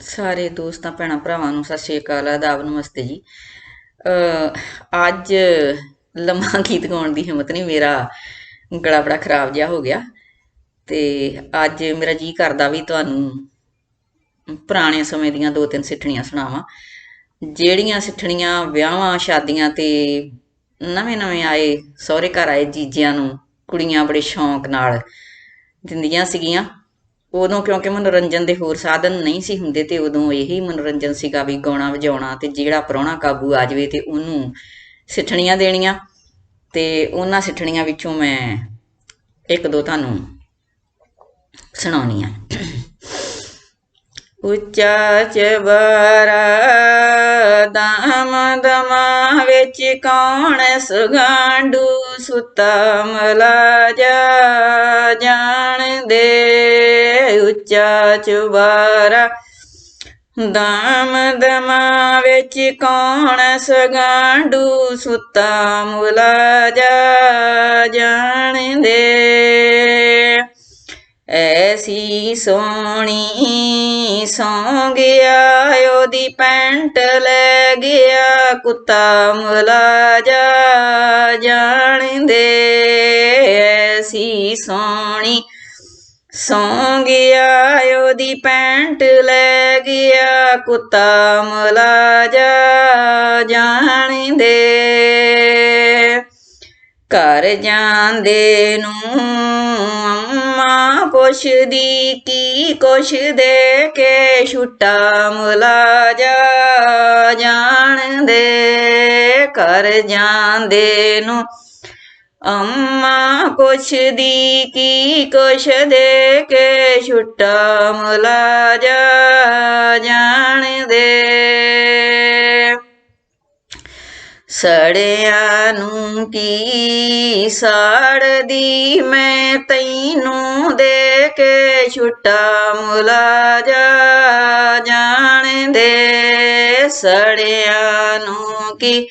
ਸਾਰੇ ਦੋਸਤਾਂ, ਭੈਣਾਂ, ਭਰਾਵਾਂ ਨੂੰ ਸਤਿ ਸ਼੍ਰੀ ਅਕਾਲ, ਆਦਾਬ, ਨਮਸਤੇ ਜੀ। ਅੱਜ ਲੰਮਾ ਗੀਤ ਗਾਉਣ ਦੀ ਹਿੰਮਤ ਨਹੀਂ, ਮੇਰਾ ਗਲਾ ਬੜਾ ਖਰਾਬ ਜਿਹਾ ਹੋ ਗਿਆ। ਤੇ ਅੱਜ ਮੇਰਾ ਜੀ ਕਰਦਾ ਵੀ ਤੁਹਾਨੂੰ ਪੁਰਾਣੇ ਸਮੇਂ ਦੀਆਂ ਦੋ ਤਿੰਨ ਸਿੱਠਣੀਆਂ ਸੁਣਾਵਾਂ। ਜਿਹੜੀਆਂ ਸਿੱਠਣੀਆਂ ਵਿਆਹਾਂ, ਸ਼ਾਦੀਆਂ ਤੇ ਨਵੇਂ ਨਵੇਂ ਆਏ, ਸਹੁਰੇ ਘਰ ਆਏ ਜੀਜਿਆਂ ਨੂੰ, ਕੁੜੀਆਂ ਬੜੇ ਸ਼ੌਂਕ ਨਾਲ ਦਿੰਦੀਆਂ ਸੀਗੀਆਂ। ਉਦੋਂ ਕਿਉਂਕਿ ਮਨੋਰੰਜਨ ਦੇ ਹੋਰ ਸਾਧਨ ਨਹੀਂ ਸੀ ਹੁੰਦੇ ਤੇ ਉਦੋਂ ਇਹੀ ਮਨੋਰੰਜਨ ਸੀਗਾ ਵੀ ਗਾਉਣਾ ਵਜਾਉਣਾ ਤੇ ਜਿਹੜਾ ਪ੍ਰਾਹੁਣਾ ਕਾਬੂ ਆ ਜਾਵੇ ਤੇ ਉਹਨੂੰ ਸਿੱਠਣੀਆਂ ਦੇਣੀਆਂ। ਤੇ ਉਹਨਾਂ ਸਿੱਠਣੀਆਂ ਵਿੱਚੋਂ ਮੈਂ ਇੱਕ ਦੋ ਤੁਹਾਨੂੰ ਸੁਣਾਉਣੀਆਂ। ਉੱਚਾ ਚਬਰਾ ਦਾਮ ਦਮਾ ਵਿੱਚ ਕੌਣ ਸੁਗਾਂਡੂ? ਸੁੱਤਾ ਮਲਾ ਜਾ ਜਾਣਦੇ ਉੱਚਾ ਚੁਬਾਰਾ। ਦਾਮ ਦਮਾ ਵਿੱਚ ਕੌਣ ਸਗਾਂਡੂ ਸੁੱਤਾ ਮੁਲਾ ਜਾ ਜਾਣਦੇ ਸੀ ਸੋਣੀ ਸੌਂ ਗਿਆ ਉਹਦੀ ਪੈਂਟ ਲੈ ਗਿਆ, ਕੁੱਤਾ ਮੁਲਾਜ਼ਾ ਜਾਣਦੇ ਐਸੀ ਸੋਹਣੀ ਸੌਂ ਗਿਆ ਉਹਦੀ ਪੈਂਟ ਲੈ ਗਿਆ, ਕੁੱਤਾ ਮੁਲਾਜ਼ਾ ਜਾਣਦੇ ਘਰ ਜਾਂਦੇ ਨੂੰ ਅੰਮਾ ਪੁੱਛਦੀ ਕੀ ਕੁਛ ਦੇ ਕੇ ਛੁੱਟਾ ਮੁਲਾ ਜਾ ਜਾਣਦੇ ਘਰ ਜਾਂਦੇ ਨੂੰ ਅੰਮਾ ਪੁੱਛਦੀ ਕੀ ਕੁਛ ਦੇ ਕੇ ਛੁੱਟਾ ਮੁਲਾ ਜਾ ਜਾਣਦੇ ਸੜਿਆਂ ਨੂੰ ਕੀ ਸਾੜਦੀ? ਮੈਂ ਤੈਨੂੰ ਦੇ ਕੇ ਛੁੱਟਾ ਮੁਲਾ ਜਾ ਜਾਣਦੇ। ਸੜਿਆਂ ਨੂੰ ਕੀ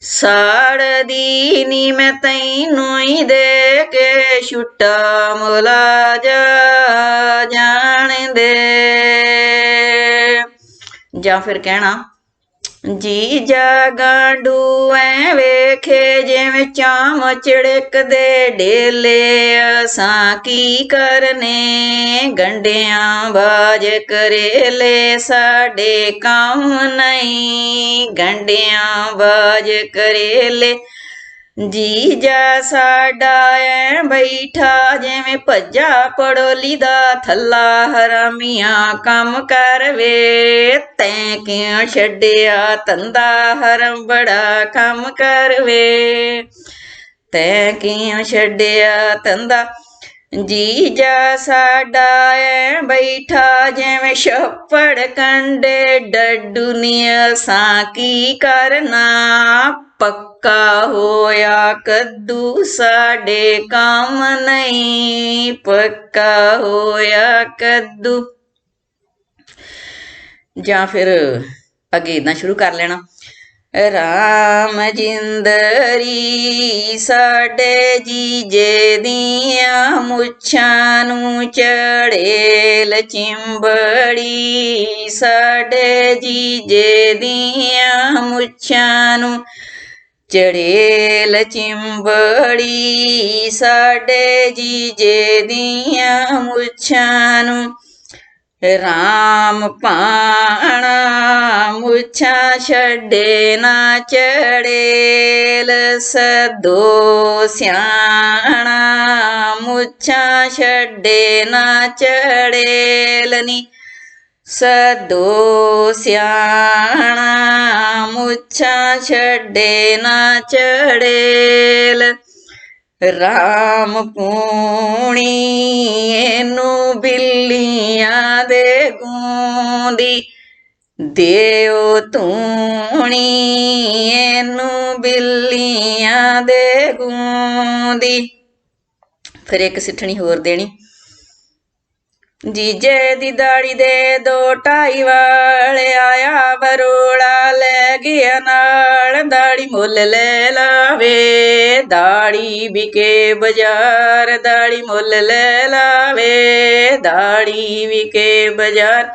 ਸਾੜਦੀ ਨੀ? ਮੈਂ ਤੈਨੂੰ ਹੀ ਦੇ ਕੇ ਛੁੱਟਾ ਮੁਲਾ ਜਾ ਜਾਣਦੇ। ਜਾਂ ਫਿਰ ਕਹਿਣਾ ਜੀ ਜਾ ਗਾਂਡੂ ਐ ਵੇਖੇ ਜਿਵੇਂ ਚਾਮ ਚੜਕਦੇ ਢੇਲੇ ਅਸਾਂ ਕੀ ਕਰਨੇ? ਗੰਡਿਆਂ ਬਾਜ ਕਰੇਲੇ ਸਾਡੇ ਕੰਮ ਨਹੀਂ ਗੰਡਿਆਂ ਬਾਜ ਕਰੇਲੇ ਜੀ ਜਾ ਸਾਡਾ ਐ ਬੈਠਾ, ਜਿਵੇਂ ਭੱਜਾ ਪੜੋਲੀ ਦਾ ਥੱਲਾ ਹਰਾਮੀਆਂ ਕੰਮ ਕਰ ਵੇ। ਤੈਂ ਕਿਉਂ ਛੱਡਿਆ ਤੰਦਾ ਹਰਮ ਬੜਾ ਕੰਮ ਕਰ ਵੇ। ਤੈਂ ਕਿਉਂ ਛੱਡਿਆ ਤੰਦਾ ਜੀ ਜਾ ਸਾਡਾ ਐ ਬੈਠਾ ਜਿਵੇਂ ਛੱਪੜ ਕੰਡੇ, ਡੱਡੂਨੀਆ ਸਾਂ ਕੀ ਕਰਨਾ? ਪੱਕਾ ਹੋਇਆ ਕੱਦੂ ਸਾਡੇ ਕੰਮ ਨਹੀਂ, ਪੱਕਾ ਹੋਇਆ ਕੱਦੂ। ਜਾਂ ਫਿਰ ਅੱਗੇ ਇਦਾਂ ਸ਼ੁਰੂ ਕਰ ਲੈਣਾ। ਰਾਮ ਜਿੰਦਰੀ ਸਾਡੇ ਜੀਜੇ ਦੀਆਂ ਮੁੱਛਾਂ ਨੂੰ ਚੜੇਲ ਚਿੰਬੜੀ, ਸਾਡੇ ਜੀਜੇ ਦੀਆਂ ਮੁੱਛਾਂ ਨੂੰ ਚੜੇਲ ਚਿੰਬੜੀ, ਸਾਡੇ ਜੀਜੇ ਦੀਆਂ ਮੁੱਛਾਂ ਨੂੰ ਰਾਮ ਪਾਣਾ ਮੁੱਛਾਂ ਛੱਡੇ ਨਾ ਚੜੇਲ ਸਦੋ ਸਿਆਣਾ ਮੁੱਛਾਂ ਛੱਡੇ ਨਾ ਚੜੇਲ ਨੀ ਸਦੋ ਸਿਆਣਾ ਮੁੱਛਾਂ ਛੱਡੇ ਨਾ ਚੜੇਲ ਰਾਮ ਪੂਣੀ, ਇਹਨੂੰ ਬਿੱਲੀਆਂ ਦੇ ਗੂੰਦੀ। ਦਿਓ ਤੂਣੀ ਇਹਨੂੰ ਬਿੱਲੀਆਂ ਦੇ ਗੂੰਦੀ। ਫਿਰ ਇੱਕ ਸਿੱਠਣੀ ਹੋਰ ਦੇਣੀ। ਜੀਜੇ ਦੀ ਦਾੜੀ ਦੇ ਦੋ ਢਾਈ ਵਾਲ ਆਇਆ ਬਰੋੜਾ ਲੈ ਗਿਆ ਨਾਲ। ਦਾੜੀ ਮੁੱਲ ਲੈ ਲਾਵੇ, ਦਾੜੀ ਵਿਕੇ ਬਾਜ਼ਾਰ। ਦਾੜੀ ਮੁੱਲ ਲੈ ਲਾਵੇ, ਦਾੜੀ ਵਿਕੇ ਬਾਜ਼ਾਰ।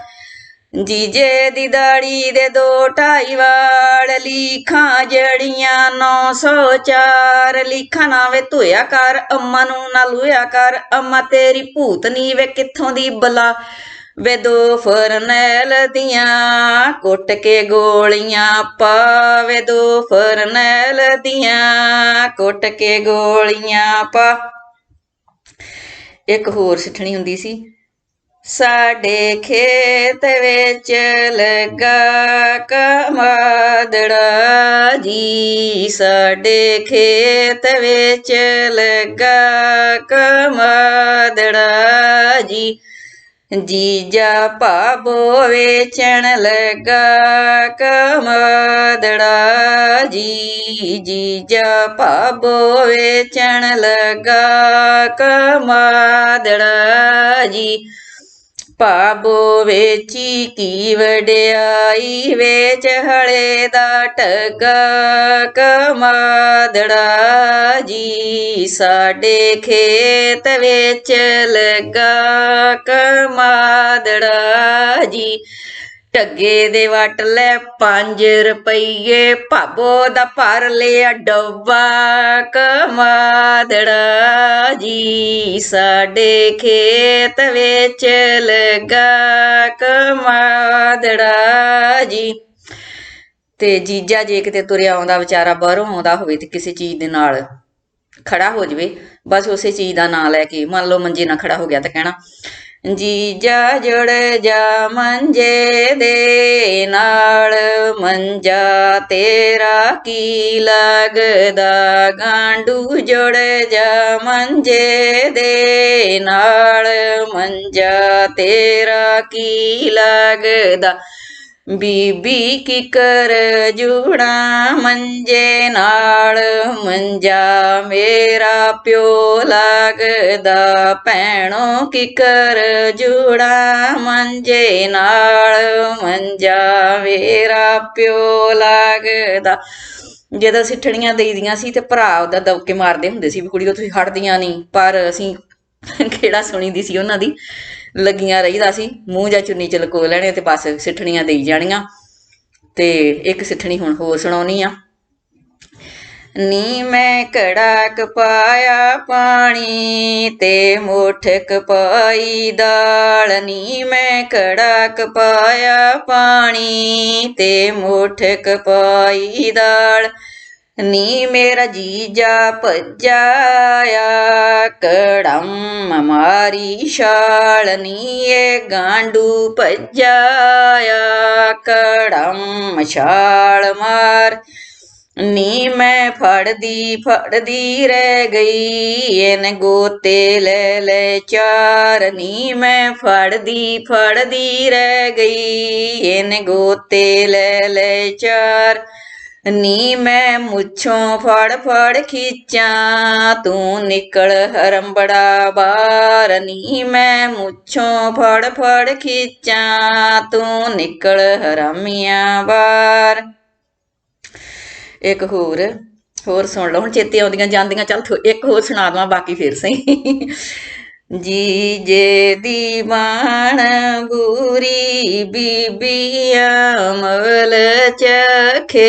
ਜੀਜੇ ਦੀ ਦਾੜੀ ਦੇ ਦੋ ਢਾਈ ਵਾਲ ਲੀਖਾਂ ਜੜੀਆਂ 904 ਲੀਖਾਂ ਨਾ ਵੇ ਧੋਇਆ ਕਰ, ਅੰਮਾ ਨੂੰ ਨਾ ਲੂਇਆ ਕਰ। ਅੰਮਾ ਤੇਰੀ ਭੂਤਨੀ ਵੇ ਕਿੱਥੋਂ ਦੀ ਬਲਾ। ਵੇ ਦੋ ਫਰਨੈਲ ਦੀਆਂ ਕੁੱਟ ਕੇ ਗੋਲੀਆਂ ਪਾਵੇ ਦੋ ਫਰਨੈਲ ਦੀਆਂ ਕੁੱਟ ਕੇ ਗੋਲੀਆਂ ਪਾ। ਇੱਕ ਹੋਰ ਸਿੱਠਣੀ ਹੁੰਦੀ ਸੀ। ਸਾਡੇ ਖੇਤ ਵਿੱਚ ਲੱਗਾ ਕਮਾਦੜਾ ਜੀ। ਸਾਡੇ ਖੇਤ ਵਿੱਚ ਲੱਗਾ ਕਮਾਦੜਾ ਜੀ। ਜੀਜਾ ਭਾਬੋ ਵੇਚਣ ਲੱਗਾ ਕਮਾਦੜਾ ਜੀ। ਜੀਜਾ ਭਾਬੋ ਵੇਚਣ ਲੱਗਾ ਕਮਾਦੜਾ ਜੀ। ਭਾਬੋ ਵੇਚੀ ਕੀ ਵਡਿਆਈ ਵੇਚ ਹਲੇ ਦਾ ਟਗਾ ਕਮਾਦੜਾ ਜੀ। ਸਾਡੇ ਖੇਤ ਵਿੱਚ ਲਗਾ ਕਮਾਦੜਾ ਜੀ। ਟੱਗੇ ਦੇ ਵਟ ਲੈ 5 ਰੁਪਈਏ, ਭਾਬੋ ਦਾ ਭਰ ਲਿਆ ਡੱਬਾ ਕਮਾਦੜਾ ਜੀ। ਸਾਡੇ ਖੇਤ ਵਿੱਚ ਲੱਗਾ ਕਮਾਦੜਾ ਜੀ। ਤੇ ਜੀਜਾ ਜੇ ਕਿਤੇ ਤੁਰਿਆ ਆਉਂਦਾ, ਵਿਚਾਰਾ ਬਾਹਰੋਂ ਆਉਂਦਾ ਹੋਵੇ ਤੇ ਕਿਸੇ ਚੀਜ਼ ਦੇ ਨਾਲ ਖੜਾ ਹੋ ਜਵੇ, ਬਸ ਉਸੇ ਚੀਜ਼ ਦਾ ਨਾਂ ਲੈ ਕੇ, ਮੰਨ ਲਓ ਮੰਜੇ ਨਾਲ ਖੜਾ ਹੋ ਗਿਆ ਤਾਂ ਕਹਿਣਾ ਜੀਜਾ ਜੁੜ ਜਾ ਮੰਜੇ ਦੇ ਨਾਲ, ਮੰਜਾ ਤੇਰਾ ਕੀ ਲੱਗਦਾ? ਗਾਂਡੂ ਜੁੜ ਜਾ ਮੰਜੇ ਦੇ ਨਾਲ, ਮੰਜਾ ਤੇਰਾ ਕੀ ਲੱਗਦਾ? ਬੀਬੀ ਕਿਕਰ ਜੁੜਾ ਮੰਜੇ ਨਾਲ? ਮੰਜਾ ਮੇਰਾ ਪਿਓ ਲੱਗਦਾ। ਭੈਣੋ ਕਿਕਰ ਜੁੜਾ ਮੰਜੇ ਨਾਲ? ਮੰਜਾ ਮੇਰਾ ਪਿਓ ਲੱਗਦਾ। ਜਦੋਂ ਸਿੱਠਣੀਆਂ ਦੇਈਦੀਆਂ ਸੀ ਤੇ ਭਰਾ ਉਹਦਾ ਦਬਕੇ ਮਾਰਦੇ ਹੁੰਦੇ ਸੀ ਵੀ ਕੁੜੀਓ ਤੁਸੀਂ ਹਟਦੀਆਂ ਨਹੀਂ। ਪਰ ਅਸੀਂ ਕਿਹੜਾ ਸੁਣੀਦੀ ਸੀ ਉਹਨਾਂ ਦੀ? ਲੱਗੀਆਂ ਰਹੀਦਾ ਸੀ। ਮੂੰਹ ਜਾਂ ਚੁੰਨੀ ਚ ਲਕੋ ਲੈਣੇ ਤੇ ਬਸ ਸਿੱਠਣੀਆਂ ਦੇਈ ਜਾਣੀਆਂ। ਤੇ ਇੱਕ ਸਿੱਠਣੀ ਹੁਣ ਹੋਰ ਸੁਣਾਉਣੀ ਆ। ਨੀ ਮੈਂ ਕੜਾਕ ਪਾਇਆ ਪਾਣੀ ਤੇ ਮੁੱਠਕ ਪਾਈ ਦਾਲ। ਨੀ ਮੈਂ ਕੜਾਕ ਪਾਇਆ ਪਾਣੀ ਤੇ ਮੁੱਠਕ ਪਾਈ ਦਾਲ। ਨੀ ਮੇਰਾ ਜੀਜਾ ਭੱਜਾਇਆ, ਕੜਮ ਮਾਰੀ ਛਾਲ ਨੀ ਇਹ ਗਾਂਡੂ ਭੱਜਾਇਆ, ਕੜਮ ਛਾਲ ਮਾਰ। ਨੀ ਮੈਂ ਫੜਦੀ ਫੜਦੀ ਰਹਿ ਗਈ, ਇਹਨ ਗੋਤੇ ਲੈ ਲੈ ਚਾਰ। ਨੀ ਮੈਂ ਫੜਦੀ ਫੜਦੀ ਰਹਿ ਗਈ, ਇਹਨ ਗੋਤੇ ਲੈ ਲੈ ਚਾਰ। ਨੀ ਮੈਂ ਮੁੱਛੋਂ ਫੜ ਫੜ ਖਿੱਚਾਂ, ਤੂੰ ਨਿਕਲ ਹਰੰਬੜਾ ਬਾਹਰ ਨੀ ਮੈਂ ਮੁੱਛੋਂ ਫੜ ਫੜ ਖਿੱਚਾਂ, ਤੂੰ ਨਿਕਲ ਹਰਾਮੀਆਂ ਬਾਹਰ ਇੱਕ ਹੋਰ ਹੋਰ ਸੁਣ ਲਓ, ਹੁਣ ਚੇਤੇ ਆਉਂਦੀਆਂ ਜਾਂਦੀਆਂ, ਚੱਲ ਇੱਕ ਹੋਰ ਸੁਣਾ ਦਵਾਂ, ਬਾਕੀ ਫਿਰ ਸਹੀ। ਜੀ ਜੇ ਦੀਵਾਨ ਬੂਰੀ ਬੀਬੀਆਂ ਅਮਲ ਚਖੇ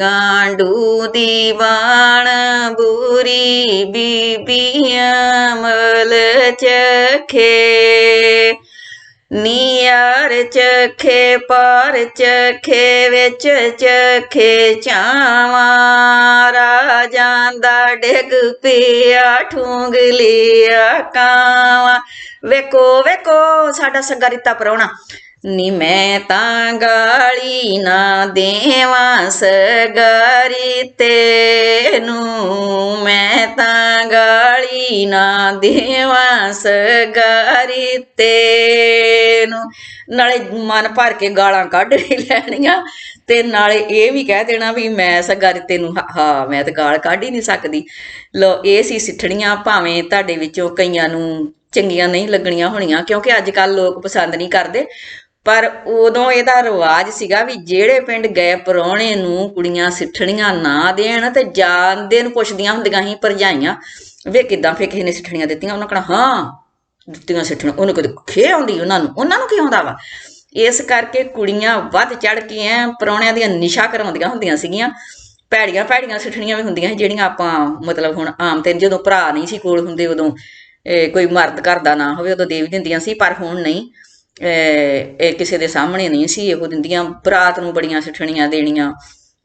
ਗਾਂਡੂ ਦੀਵਾਨ ਬੁਰੀ ਬੀਬੀਆਂ ਮਲ ਚਖੇ। ਨੀਰ ਚਖੇ, ਪਰ ਚਖੇ, ਵਿੱਚ ਚਖੇ ਚਾਵਾਂ। ਰਾਜਾਂ ਦਾ ਡਿਗ ਪਿਆ, ਠੂੰਗ ਲਿਆ ਕਾਵਾਂ। ਵੇਖੋ ਵੇਖੋ, ਸਾਡਾ ਸੱਗਾ ਰਿੱਤਾ ਪਰੋਣਾ ਨੀ ਮੈਂ ਤਾਂ ਗਾਲੀ ਨਾ ਦੇਵਾਂ ਸਗਾਰੀ ਤੈਨੂੰ ਮੈਂ ਤਾਂ ਗਾਲੀ ਨਾ ਦੇਵਾਂ ਸਗਾਰੀ ਨਾਲੇ ਮਨ ਭਰ ਕੇ ਗਾਲਾਂ ਕੱਢ ਹੀ ਲੈਣੀਆਂ ਤੇ ਨਾਲੇ ਇਹ ਵੀ ਕਹਿ ਦੇਣਾ ਵੀ ਮੈਂ ਸਗਾਰੀ ਤੈਨੂੰ ਹਾਂ ਮੈਂ ਤਾਂ ਗਾਲ ਕੱਢ ਹੀ ਨਹੀਂ ਸਕਦੀ। ਲੋ ਇਹ ਸੀ ਸਿੱਠਣੀਆਂ ਭਾਵੇਂ ਤੁਹਾਡੇ ਵਿੱਚੋਂ ਕਈਆਂ ਨੂੰ ਚੰਗੀਆਂ ਨਹੀਂ ਲੱਗਣੀਆਂ ਹੋਣੀਆਂ, ਕਿਉਂਕਿ ਅੱਜ ਕੱਲ ਲੋਕ ਪਸੰਦ ਨਹੀਂ ਕਰਦੇ। ਪਰ ਉਦੋਂ ਇਹਦਾ ਰਿਵਾਜ ਸੀਗਾ ਵੀ ਜਿਹੜੇ ਪਿੰਡ ਗਏ ਪਰੌਣੇ ਨੂੰ ਕੁੜੀਆਂ ਸਿੱਠਣੀਆਂ ਨਾ ਦੇਣ ਤੇ ਜਾਂਦੇ ਨੂੰ ਪੁੱਛਦੀਆਂ ਹੁੰਦੀਆਂ ਸੀ ਭਰਜਾਈਆਂ। ਵੇ ਕਿਦਾਂ ਫੇ ਕਿਸੇ ਨੇ ਸਿੱਠਣੀਆਂ ਦਿੱਤੀਆਂ? ਉਹਨਾਂ ਕਹਣਾ, ਹਾਂ, ਦਿੱਤੀਆਂ ਸਿੱਠਣੀਆਂ। ਉਹਨੂੰ ਕਦੇ ਖੇ ਆਉਂਦੀ ਉਹਨਾਂ ਨੂੰ। ਉਹਨਾਂ ਨੂੰ ਕੀ ਆਉਂਦਾ ਵਾ? ਇਸ ਕਰਕੇ ਕੁੜੀਆਂ ਵੱਧ ਚੜ ਕੇ ਐ ਪਰੌਣਿਆਂ ਦੀਆਂ ਨਿਸ਼ਾ ਕਰਾਉਂਦੀਆਂ ਹੁੰਦੀਆਂ ਸੀਗੀਆਂ। ਭੈੜੀਆਂ ਭੈੜੀਆਂ ਸਿੱਠਣੀਆਂ ਵੀ ਹੁੰਦੀਆਂ ਸੀ, ਜਿਹੜੀਆਂ ਆਪਾਂ ਮਤਲਬ ਹੁਣ ਆਮ ਤੇ ਜਦੋਂ ਭਰਾ ਨਹੀਂ ਸੀ ਕੋਲ ਹੁੰਦੇ, ਉਦੋਂ, ਇਹ ਕੋਈ ਮਰਦ ਘਰ ਦਾ ਨਾ ਹੋਵੇ, ਉਦੋਂ ਦੇਵ ਦਿੰਦੀਆਂ ਸੀ, ਪਰ ਹੁਣ ਨਹੀਂ। ਇਹ ਇਹ ਕਿਸੇ ਦੇ ਸਾਹਮਣੇ ਨਹੀਂ ਸੀ, ਇਹੋ ਦਿੰਦੀਆਂ। ਬਰਾਤ ਨੂੰ ਬੜੀਆਂ ਸਿੱਠਣੀਆਂ ਦੇਣੀਆਂ।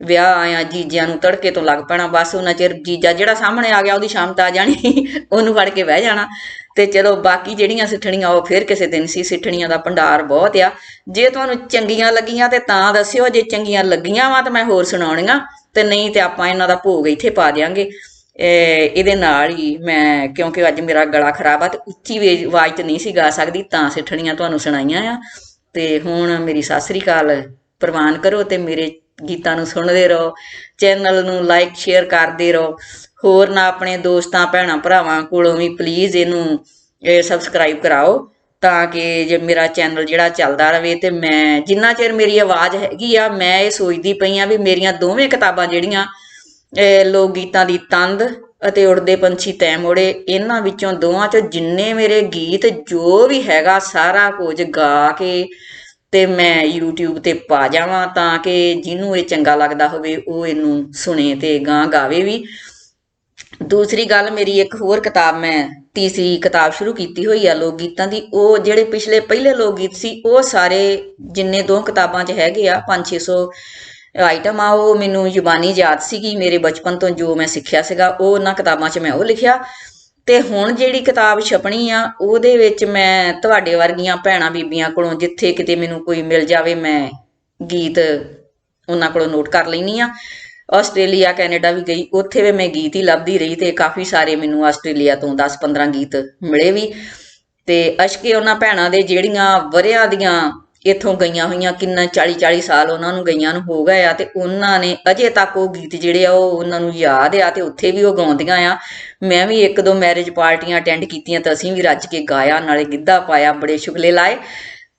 ਵਿਆਹ ਆਇਆ ਜੀਜਿਆਂ ਨੂੰ ਤੜਕੇ ਤੋਂ ਲੱਗ ਪੈਣਾ, ਬਸ ਉਹਨਾਂ ਚਿਰ ਜੀਜਾ ਜਿਹੜਾ ਸਾਹਮਣੇ ਆ ਗਿਆ, ਉਹਦੀ ਸ਼ਾਮਤ ਆ ਜਾਣੀ, ਉਹਨੂੰ ਫੜ ਕੇ ਬਹਿ ਜਾਣਾ। ਤੇ ਚਲੋ ਬਾਕੀ ਜਿਹੜੀਆਂ ਸਿੱਠਣੀਆਂ, ਉਹ ਫਿਰ ਕਿਸੇ ਦਿਨ ਸੀ, ਸਿੱਠਣੀਆਂ ਦਾ ਭੰਡਾਰ ਬਹੁਤ ਆ। ਜੇ ਤੁਹਾਨੂੰ ਚੰਗੀਆਂ ਲੱਗੀਆਂ ਤੇ ਤਾਂ ਦੱਸਿਓ, ਜੇ ਚੰਗੀਆਂ ਲੱਗੀਆਂ ਵਾ ਤਾਂ ਮੈਂ ਹੋਰ ਸੁਣਾਉਣੀਆਂ। ਤੇ ਨਹੀਂ ਤੇ ਆਪਾਂ ਇਹਨਾਂ ਦਾ ਭੋਗ ਇੱਥੇ ਪਾ ਦਿਆਂਗੇ। ਇਹਦੇ ਨਾਲ ਹੀ ਮੈਂ, ਕਿਉਂਕਿ ਅੱਜ ਮੇਰਾ ਗਲਾ ਖਰਾਬ ਆ ਤੇ ਉੱਚੀ ਆਵਾਜ਼ ਤੇ ਨਹੀਂ ਸੀ ਗਾ ਸਕਦੀ, ਤਾਂ ਸਿੱਠਣੀਆਂ ਤੁਹਾਨੂੰ ਸੁਣਾਈਆਂ ਆ। ਤੇ ਹੁਣ ਮੇਰੀ ਸਤਿ ਸ੍ਰੀ ਅਕਾਲ ਪ੍ਰਵਾਨ ਕਰੋ ਤੇ ਮੇਰੇ ਗੀਤਾਂ ਨੂੰ ਸੁਣਦੇ ਰਹੋ ਚੈਨਲ ਨੂੰ ਲਾਈਕ ਸ਼ੇਅਰ ਕਰਦੇ ਰਹੋ। ਹੋਰ ਨਾ ਆਪਣੇ ਦੋਸਤਾਂ, ਭੈਣਾਂ, ਭਰਾਵਾਂ ਕੋਲੋਂ ਵੀ ਪਲੀਜ਼ ਇਹਨੂੰ, ਇਹ ਸਬਸਕ੍ਰਾਈਬ ਕਰਾਓ ਤਾਂ ਕਿ ਜੇ ਮੇਰਾ ਚੈਨਲ ਜਿਹੜਾ ਚੱਲਦਾ ਰਵੇ ਤੇ ਮੈਂ, ਜਿੰਨਾ ਚਿਰ ਮੇਰੀ ਆਵਾਜ਼ ਹੈਗੀ ਆ, ਮੈਂ ਇਹ ਸੋਚਦੀ ਪਈ ਆ ਵੀ ਮੇਰੀਆਂ ਦੋਵੇਂ ਕਿਤਾਬਾਂ ਜਿਹੜੀਆਂ, ਇਹ ਲੋਕ ਗੀਤਾਂ ਦੀ ਤੰਦ ਅਤੇ ਉੜਦੇ ਪੰਛੀ ਤੈ ਮੋੜੇ, ਇਹਨਾਂ ਵਿੱਚੋਂ ਦੋਵਾਂ ਚੋਂ ਜਿੰਨੇ ਮੇਰੇ ਗੀਤ ਜੋ ਵੀ ਹੈਗਾ ਸਾਰਾ ਕੁਝ ਗਾ ਕੇ ਤੇ ਮੈਂ ਯੂਟਿਊਬ ਤੇ ਪਾ ਜਾਵਾਂ ਤਾਂ ਕਿ ਜਿਹਨੂੰ ਇਹ ਚੰਗਾ ਲੱਗਦਾ ਹੋਵੇ, ਉਹ ਇਹਨੂੰ ਸੁਣੇ ਤੇ ਗਾਂ ਗਾਵੇ ਵੀ। ਦੂਸਰੀ ਗੱਲ, ਮੇਰੀ ਇੱਕ ਹੋਰ ਕਿਤਾਬ ਮੈਂ, ਤੀਸਰੀ ਕਿਤਾਬ ਸ਼ੁਰੂ ਕੀਤੀ ਹੋਈ ਆ ਲੋਕ ਗੀਤਾਂ ਦੀ, ਉਹ ਜਿਹੜੇ ਪਿਛਲੇ ਪਹਿਲੇ ਲੋਕ ਗੀਤ ਸੀ, ਉਹ ਸਾਰੇ ਜਿੰਨੇ ਦੋ ਕਿਤਾਬਾਂ 'ਚ ਹੈਗੇ ਆ 5-600 ਆਈਟਮ ਆ, ਉਹ ਮੈਨੂੰ ਜ਼ੁਬਾਨੀ ਯਾਦ ਸੀਗੀ। ਮੇਰੇ ਬਚਪਨ ਤੋਂ ਜੋ ਮੈਂ ਸਿੱਖਿਆ ਸੀਗਾ, ਉਹ ਉਹਨਾਂ ਕਿਤਾਬਾਂ 'ਚ ਮੈਂ ਉਹ ਲਿਖਿਆ। ਤੇ ਹੁਣ ਜਿਹੜੀ ਕਿਤਾਬ ਛਪਣੀ ਆ, ਉਹਦੇ ਵਿੱਚ ਮੈਂ ਤੁਹਾਡੇ ਵਰਗੀਆਂ ਭੈਣਾਂ ਬੀਬੀਆਂ ਕੋਲੋਂ ਜਿੱਥੇ ਕਿਤੇ ਮੈਨੂੰ ਕੋਈ ਮਿਲ ਜਾਵੇ, ਮੈਂ ਗੀਤ ਉਹਨਾਂ ਕੋਲੋਂ ਨੋਟ ਕਰ ਲੈਣੀ ਆ। ਆਸਟ੍ਰੇਲੀਆ, ਕੈਨੇਡਾ ਵੀ ਗਈ, ਉੱਥੇ ਵੀ ਮੈਂ ਗੀਤ ਹੀ ਲੱਭਦੀ ਰਹੀ ਤੇ ਕਾਫੀ ਸਾਰੇ ਮੈਨੂੰ ਆਸਟ੍ਰੇਲੀਆ ਤੋਂ 10-15 ਗੀਤ ਮਿਲੇ ਵੀ। ਤੇ ਅਸ਼ਕੇ ਉਹਨਾਂ ਭੈਣਾਂ ਦੇ ਜਿਹੜੀਆਂ ਵਰਿਆਂ ਦੀਆਂ ਇੱਥੋਂ ਗਈਆਂ ਹੋਈਆਂ, ਕਿੰਨਾ 40-40 ਸਾਲ ਉਹਨਾਂ ਨੂੰ ਗਈਆਂ ਨੂੰ ਹੋ ਗਏ ਆ ਤੇ ਉਹਨਾਂ ਨੇ ਅਜੇ ਤੱਕ ਉਹ ਗੀਤ ਜਿਹੜੇ ਆ ਉਹ ਉਹਨਾਂ ਨੂੰ ਯਾਦ ਆ ਤੇ ਉੱਥੇ ਵੀ ਉਹ ਗਾਉਂਦੀਆਂ ਆ। ਮੈਂ ਵੀ ਇੱਕ ਦੋ ਮੈਰਿਜ ਪਾਰਟੀਆਂ ਅਟੈਂਡ ਕੀਤੀਆਂ ਤਾਂ ਅਸੀਂ ਵੀ ਰੱਜ ਕੇ ਗਾਇਆ, ਨਾਲੇ ਗਿੱਧਾ ਪਾਇਆ, ਬੜੇ ਸ਼ੁਗਲੇ ਲਾਏ।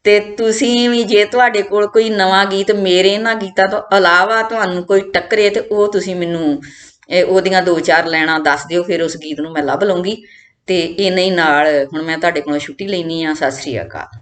ਤੇ ਤੁਸੀਂ ਵੀ ਜੇ ਤੁਹਾਡੇ ਕੋਲ ਕੋਈ ਨਵਾਂ ਗੀਤ ਮੇਰੇ ਇਹਨਾਂ ਗੀਤਾਂ ਤੋਂ ਇਲਾਵਾ ਤੁਹਾਨੂੰ ਕੋਈ ਟੱਕਰੇ ਤੇ ਉਹ ਤੁਸੀਂ ਮੈਨੂੰ ਉਹਦੀਆਂ ਦੋ ਚਾਰ ਲੈਣਾ ਦੱਸ ਦਿਓ, ਫਿਰ ਉਸ ਗੀਤ ਨੂੰ ਮੈਂ ਲੱਭ ਲਵਾਂਗੀ ਤੇ ਇੰਨੇ ਹੀ ਨਾਲ ਹੁਣ ਮੈਂ ਤੁਹਾਡੇ ਕੋਲੋਂ ਛੁੱਟੀ ਲੈਣੀ ਆ ਸਤਿ ਸ੍ਰੀ ਅਕਾਲ।